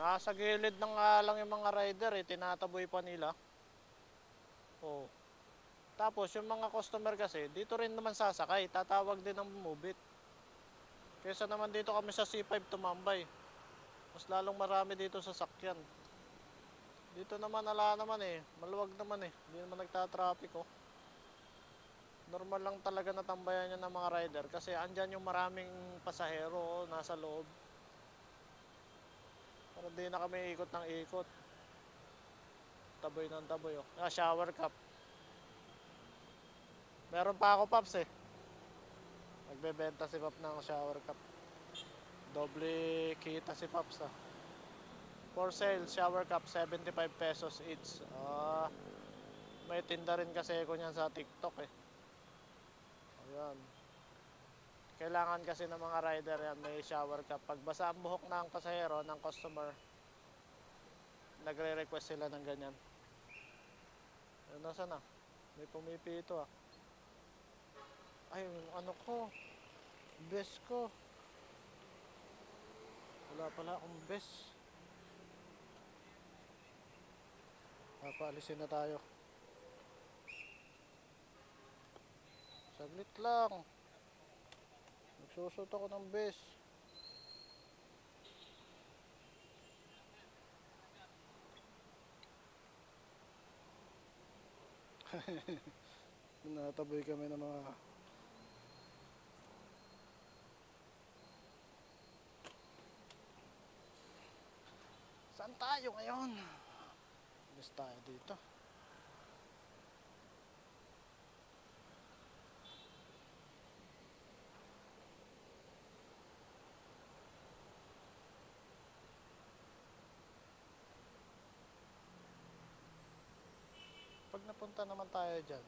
Nasa gilid ng nga lang yung mga rider eh, tinataboy pa nila. Oh. Tapos yung mga customer kasi, dito rin naman sasakay, tatawag din ng move it. Kesa naman dito kami sa C5 tumambay. Mas lalong marami dito sa sakyan. Dito naman ala naman eh, maluwag naman eh, hindi naman nagtatraffic oh. Normal lang talaga natambayan yan ng mga rider kasi andyan yung maraming pasahero nasa loob. Pero di na kami ikot ng ikot. Taboy ng taboy oh. Ah, shower cup. Meron pa ako paps eh. Nagbebenta si Pap ng shower cup. Doble kita si Paps ah. For sale, shower cup, 75 pesos each. Ah, may tinda rin kasi ako niyan sa TikTok eh. Ayan. Kailangan kasi ng mga rider yan, may shower cup. Pag basa ang buhok ng pasahero, ng customer, nagre-request sila ng ganyan. Ayun, nasa na? May pumipi ito ah. Ay, ano ko. Best ko. Wala pala akong best. Papaalisin na tayo. Saglit lang. Nagsusot ako ng best. Nataboy kami ng mga Saan tayo ngayon? Alis tayo dito. Pag napunta naman tayo dyan,